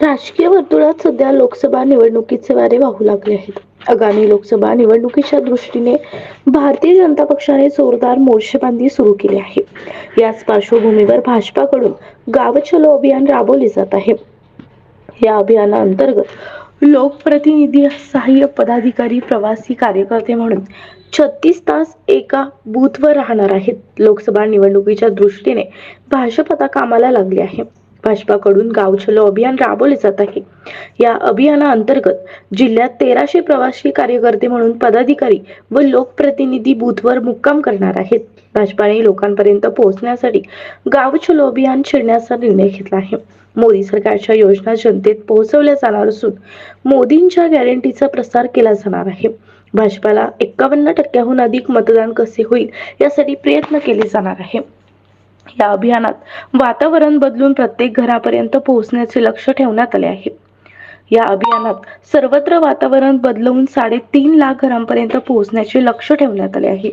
राजकीय वर्तुळात सध्या लोकसभा निवडणुकीचे वारे वाहू लागले आहेत. आगामी लोकसभा निवडणुकीच्या दृष्टीने भारतीय जनता पक्षाने जोरदार मोर्चेबांधी सुरू केली आहे. याच पार्श्वभूमीवर भाजपाकडून गाव चलो अभियान राबवले जात आहे. या अभियानाअंतर्गत लोकप्रतिनिधी सहाय्य पदाधिकारी प्रवासी कार्यकर्ते म्हणून छत्तीस तास एका बूथवर राहणार आहेत. लोकसभा निवडणुकीच्या दृष्टीने भाजप आता कामाला लागले आहे. भाजपाकडून गाव चलो अभियान राबवले जात आहे. या अभियानाअंतर्गत जिल्ह्यात तेराशे प्रवासी कार्यकर्ते म्हणून पदाधिकारी व लोकप्रतिनिधी बूथवर मुक्काम करणार आहेत. भाजपाने लोकांपर्यंत पोहोचण्यासाठी गाव चलो अभियान छेडण्याचा निर्णय घेतला आहे. मोदी सरकारच्या योजना जनतेत पोहोचवल्या जाणार असून मोदींच्या गॅरंटीचा प्रसार केला जाणार आहे. भाजपाला एक्कावन्न टक्क्याहून अधिक मतदान कसे होईल यासाठी प्रयत्न केले जाणार आहे. या अभियानात वातावरण बदलून प्रत्येक घरापर्यंत पोहोचण्याचे लक्ष ठेवण्यात आले आहे. या अभियानात सर्वत्र वातावरण बदलवून साडेतीन लाख घरांपर्यंत पोहोचण्याचे लक्ष ठेवण्यात आले आहे.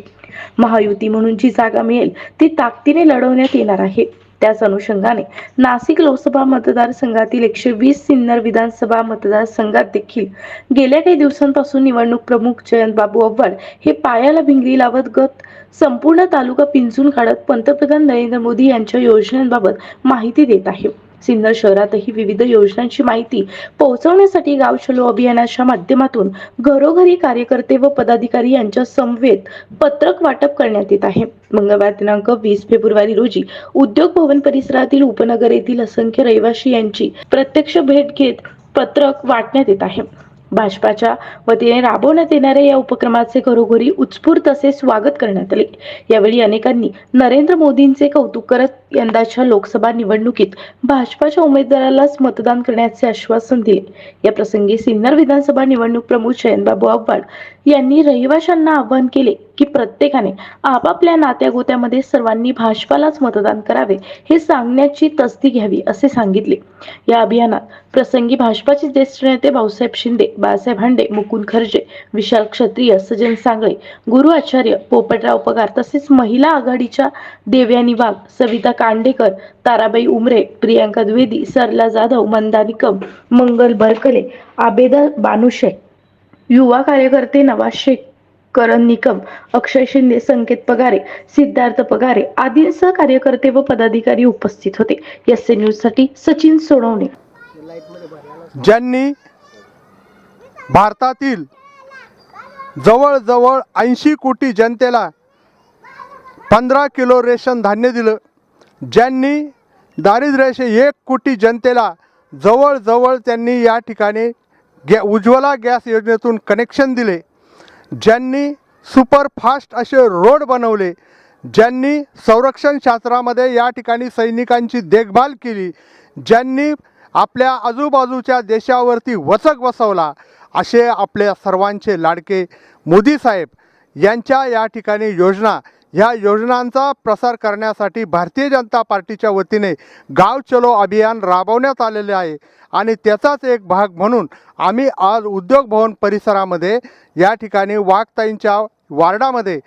महायुती म्हणून जी जागा मिळेल ती ताकदीने लढवण्यात येणार आहे. त्याच अनुषंगाने नाशिक लोकसभा मतदारसंघातील एकशे वीस सिन्नर विधानसभा मतदारसंघात देखील गेल्या काही दिवसांपासून निवडणूक प्रमुख जयंत बाबू अव्वल हे पायाला भिंगरी लावत गत संपूर्ण तालुका पिंजून काढत पंतप्रधान नरेंद्र मोदी यांच्या योजनांबाबत माहिती देत आहे सिन्नर शहरातही विविध योजनांची माहिती पोहोचवण्यासाठी गाव चलो अभियानाच्या माध्यमातून घरोघरी कार्यकर्ते व पदाधिकारी यांच्या समवेत पत्रक वाटप करण्यात येत आहे. मंगळवार दिनांक वीस फेब्रुवारी रोजी उद्योग भवन परिसरातील उपनगर येथील असंख्य रहिवासी यांची प्रत्यक्ष भेट घेत पत्रक वाटण्यात येत आहे. भाजपाच्या वतीने राबवण्यात येणाऱ्या या उपक्रमाचे घरोघरी उत्स्फूर्त असे स्वागत करण्यात आले. यावेळी अनेकांनी नरेंद्र मोदींचे कौतुक करत यंदाच्या लोकसभा निवडणुकीत भाजपाच्या उमेदवारालाच मतदान करण्याचे आश्वासन दिले. या प्रसंगी सिन्नर विधानसभा निवडणूक प्रमुख शयनबाबू आव्हाड यांनी रहिवाशांना आवाहन केले की प्रत्येकाने आपापल्या नात्यागोत्यामध्ये सर्वांनी भाजपालाच मतदान करावे हे सांगण्याची तस्दी घ्यावी असे सांगितले. या अभियानात प्रसंगी भाजपाचे ज्येष्ठ नेते भाऊसाहेब शिंदे बाळासाहेब हांडे मुकुंद खर्जे विशाल क्षत्रिय सजन सांगळे गुरु आचार्य पोपटराव पगार तसेच महिला आघाडीच्या देवयानी वाघ सविता कांडेकर ताराबाई उमरे प्रियांका द्विवेदी सरला जाधव मंदा निकम मंगल बरकले आबेदा बानुशे युवा कार्यकर्ते नवाज शेख करण निकम अक्षय शिंदे संकेत पगारे सिद्धार्थ पगारे आदींसह कार्यकर्ते व पदाधिकारी उपस्थित होते. एस न्यूजसाठी सचिन सोडवणे ज्यांनी भारतातील जवळजवळ ऐंशी कोटी जनतेला पंधरा किलो रेशन धान्य दिलं ज्यांनी दारिद्र्याचे एक कोटी जनतेला जवळजवळ त्यांनी या ठिकाणी गॅ उज्ज्वला गॅस योजनेतून कनेक्शन दिले ज्यांनी सुपरफास्ट असे रोड बनवले ज्यांनी संरक्षण शास्त्रामध्ये या ठिकाणी सैनिकांची देखभाल केली ज्यांनी आपल्या आजूबाजूच्या देशावरती वचक बसवला असे आपल्या सर्वांचे लाडके मोदी साहेब यांच्या या ठिकाणी योजना ह्या योजनांचा प्रसार करण्यासाठी भारतीय जनता पार्टीच्या वतीने गाव चलो अभियान राबवण्यात आलेले आहे. आणि त्याचाच एक भाग म्हणून आम्ही आज उद्योग भवन परिसरामध्ये या ठिकाणी वाघताईंच्या वार्डामध्ये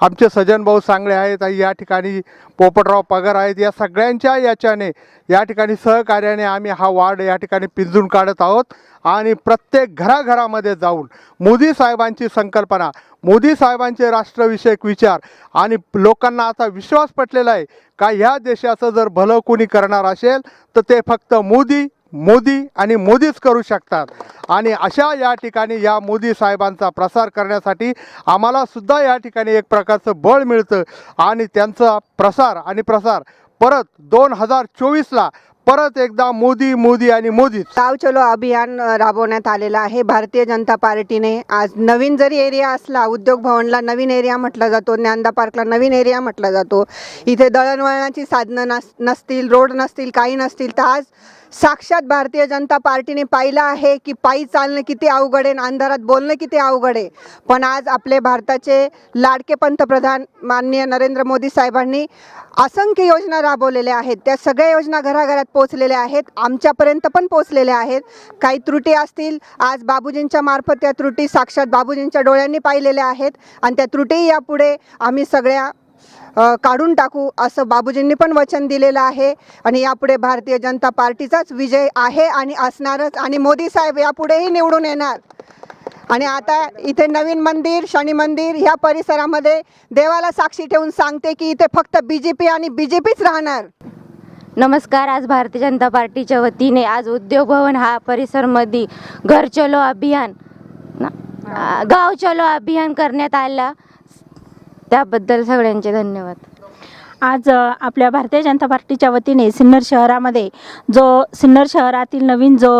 आमचे सजनभाऊ सांगळे आहेत या ठिकाणी पोपटराव पगार आहेत या सगळ्यांच्या याच्याने या ठिकाणी सहकार्याने आम्ही हा वार्ड या ठिकाणी पिंजून काढत आहोत आणि प्रत्येक घराघरामध्ये जाऊन मोदी साहेबांची संकल्पना मोदी साहेबांचे राष्ट्रविषयक विचार आणि लोकांना आता विश्वास पटलेला आहे का ह्या देशाचं जर भलं कोणी करणार असेल तर ते फक्त मोदी मोदी आणि मोदीच करू शकतात. आणि अशा या ठिकाणी या मोदी साहेबांचा प्रसार करण्यासाठी आम्हाला सुद्धा या ठिकाणी एक प्रकारचं बळ मिळतं आणि त्यांचा प्रसार आणि प्रसार परत दोन हजार चोवीसला परत एकदा मोदी मोदी आणि मोदी गाव चलो अभियान राबवण्यात आलेलं आहे. भारतीय जनता पार्टीने आज नवीन जरी एरिया असला उद्योग भवनला नवीन एरिया म्हटला जातो ज्ञानदा पार्कला नवीन एरिया म्हटला जातो इथे दळणवळणाची साधनं नस नसतील रोड नसतील काही नसतील तर आज साक्षात भारतीय जनता पार्टीने पाहिलं आहे की पायी चालणं किती अवघड आहे आणि अंधारात बोलणं किती अवघड आहे. पण आज आपले भारताचे लाडके पंतप्रधान माननीय नरेंद्र मोदी साहेबांनी असंख्य योजना राबवलेल्या आहेत. त्या सगळ्या योजना घराघरात पोचलेल्या आहेत. आमच्यापर्यंत पण पोचलेल्या आहेत. काही त्रुटी असतील आज बाबूजींच्या मार्फत त्या त्रुटी साक्षात बाबूजींच्या डोळ्यांनी पाहिलेल्या आहेत आणि त्या त्रुटी यापुढे आम्ही सगळ्या काढून टाकू असं बाबूजींनी पण वचन दिलेलं आहे. आणि यापुढे भारतीय जनता पार्टीचाच विजय आहे आणि असणारच. आणि मोदी साहेब यापुढेही निवडून येणार. आणि आता इथे नवीन मंदिर शनी मंदिर ह्या परिसरामध्ये देवाला साक्षी ठेवून सांगते की इथे फक्त बी जे पी आणि बी जे पीच राहणार. नमस्कार. आज भारतीय जनता पार्टीच्या वतीने आज उद्योग भवन हा परिसरमध्ये घर चलो अभियान गाव चलो अभियान करण्यात आला. त्याबद्दल सगळ्यांचे धन्यवाद. आज आपल्या भारतीय जनता पार्टीच्या वतीने सिन्नर शहरामध्ये जो सिन्नर शहरातील नवीन जो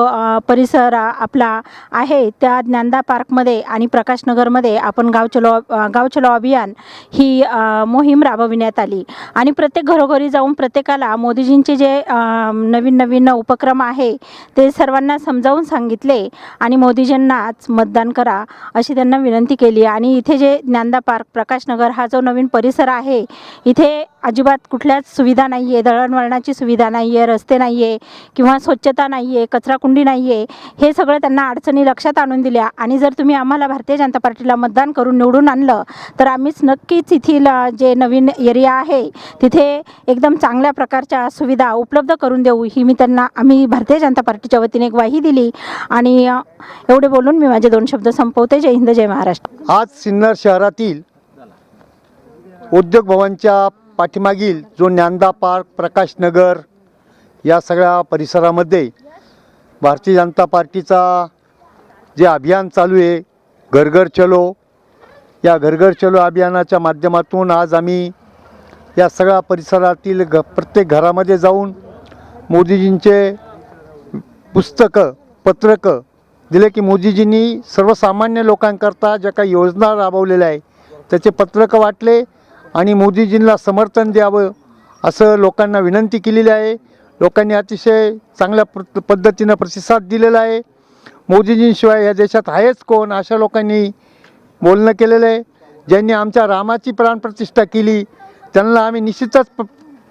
परिसर आपला आहे त्या ज्ञानदा पार्कमध्ये आणि प्रकाशनगरमध्ये आपण गाव चलो गाव चलो अभियान ही मोहीम राबविण्यात आली. आणि प्रत्येक घरोघरी जाऊन प्रत्येकाला मोदीजींचे जे नवीन नवीन उपक्रम आहे ते सर्वांना समजावून सांगितले आणि मोदीजींनाच मतदान करा अशी त्यांना विनंती केली. आणि इथे जे ज्ञानदा पार्क प्रकाशनगर हा जो नवीन परिसर आहे इथे अजिबात कुठल्याच सुविधा नाही आहे दळणवळणाची सुविधा नाही आहे रस्ते नाही आहे किंवा स्वच्छता नाही आहे कचराकुंडी नाही आहे हे सगळं त्यांना अडचणी लक्षात आणून दिल्या. आणि जर तुम्ही आम्हाला भारतीय जनता पार्टीला मतदान करून निवडून आणलं तर आम्हीच नक्कीच येथील जे नवीन एरिया आहे तिथे एकदम चांगल्या प्रकारच्या सुविधा उपलब्ध करून देऊ. ही मी त्यांना आम्ही भारतीय जनता पार्टीच्या वतीने एक ग्वाही दिली. आणि एवढे बोलून मी माझे दोन शब्द संपवते. जय हिंद जय महाराष्ट्र. आज सिन्नर शहरातील उद्योग भवनच्या पाठीमागील जो ज्ञानदा पार्क प्रकाशनगर या सगळ्या परिसरामध्ये भारतीय जनता पार्टीचा जे अभियान चालू आहे घरघर चलो या घरघर चलो अभियानाच्या माध्यमातून आज आम्ही या सगळ्या परिसरातील घ प्रत्येक घरामध्ये जाऊन मोदीजींचे पुस्तकं पत्रकं दिले की मोदीजींनी सर्वसामान्य लोकांकरता ज्या काही योजना राबवलेल्या आहे त्याचे पत्रकं वाटले आणि मोदीजींना समर्थन द्यावं असं लोकांना विनंती केलेली आहे. लोकांनी अतिशय चांगल्या पद पद्धतीनं प्रतिसाद दिलेला आहे. मोदीजींशिवाय या देशात आहेच कोण अशा लोकांनी बोलणं केलेलं आहे. ज्यांनी आमच्या रामाची प्राणप्रतिष्ठा केली त्यांना आम्ही निश्चितच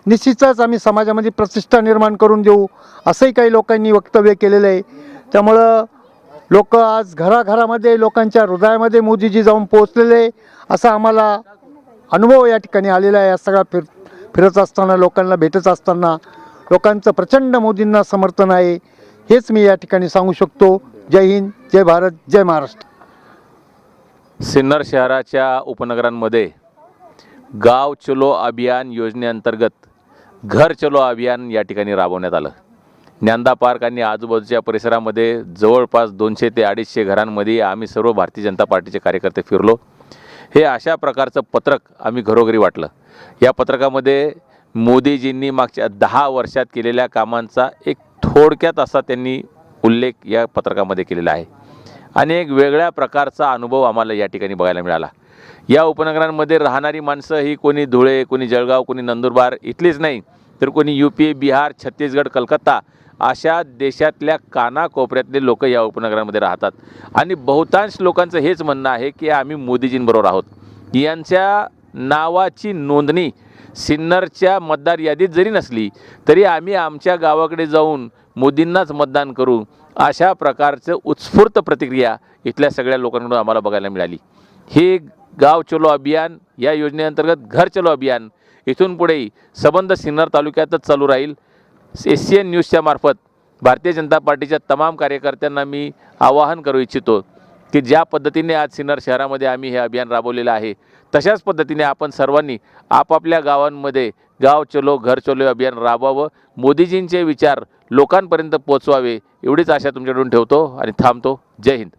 निश्चितच आम्ही समाजामध्ये प्रतिष्ठा निर्माण करून देऊ असंही काही लोकांनी वक्तव्य केलेलं आहे. त्यामुळं लोक आज घराघरामध्ये लोकांच्या हृदयामध्ये मोदीजी जाऊन पोहोचलेले आहे आम्हाला अनुभव या ठिकाणी आलेला आहे. या सगळा फिर फिरत असताना लोकांना भेटत असताना लोकांचं प्रचंड मोदींना समर्थन आहे. हेच मी या ठिकाणी सांगू शकतो. जय हिंद जय भारत जय महाराष्ट्र. सिन्नर शहराच्या उपनगरांमध्ये गाव चलो अभियान योजनेअंतर्गत घर चलो अभियान या ठिकाणी राबवण्यात आलं. ज्ञानदा पार्क आणि आजूबाजूच्या परिसरामध्ये जवळपास दोनशे ते अडीचशे घरांमध्ये आम्ही सर्व भारतीय जनता पार्टीचे कार्यकर्ते फिरलो. हे अशा प्रकारचं पत्रक आम्ही घरोघरी वाटलं. या पत्रकामध्ये मोदीजींनी मागच्या दहा वर्षात केलेल्या कामांचा एक थोडक्यात असा त्यांनी उल्लेख या पत्रकामध्ये केलेला आहे. आणि एक वेगळ्या प्रकारचा अनुभव आम्हाला या ठिकाणी बघायला मिळाला. या उपनगरांमध्ये राहणारी माणसं ही कोणी धुळे कोणी जळगाव कोणी नंदुरबार इथलीच नाही. तर कोणी यू पी बिहार छत्तीसगड कलकत्ता अशा देशातल्या कानाकोपऱ्यातले लोक या उपनगरांमध्ये राहतात. आणि बहुतांश लोकांचं हेच म्हणणं आहे की आम्ही मोदीजींबरोबर आहोत. यांच्या नावाची नोंदणी सिन्नरच्या मतदार यादीत जरी नसली तरी आम्ही आमच्या गावाकडे जाऊन मोदींनाच मतदान करू अशा प्रकारचं उत्स्फूर्त प्रतिक्रिया इथल्या सगळ्या लोकांकडून आम्हाला बघायला मिळाली. हे गाव चलो अभियान या योजनेअंतर्गत घर चलो अभियान इथून पुढेही सबंध सिन्नर तालुक्यातच चालू राहील. एस सी एन न्यूजच्या मार्फत भारतीय जनता पार्टीच्या तमाम कार्यकर्त्यांना मी आवाहन करू इच्छितो की ज्या पद्धतीने आज सिन्नर शहरामध्ये आम्ही हे अभियान राबवलेलं आहे तशाच पद्धतीने आपण सर्वांनी आपापल्या गावांमध्ये गाव चलो घर चलो अभियान राबवावं. मोदीजींचे विचार लोकांपर्यंत पोचवावे एवढीच आशा तुमच्याकडून ठेवतो आणि थांबतो. जय हिंद.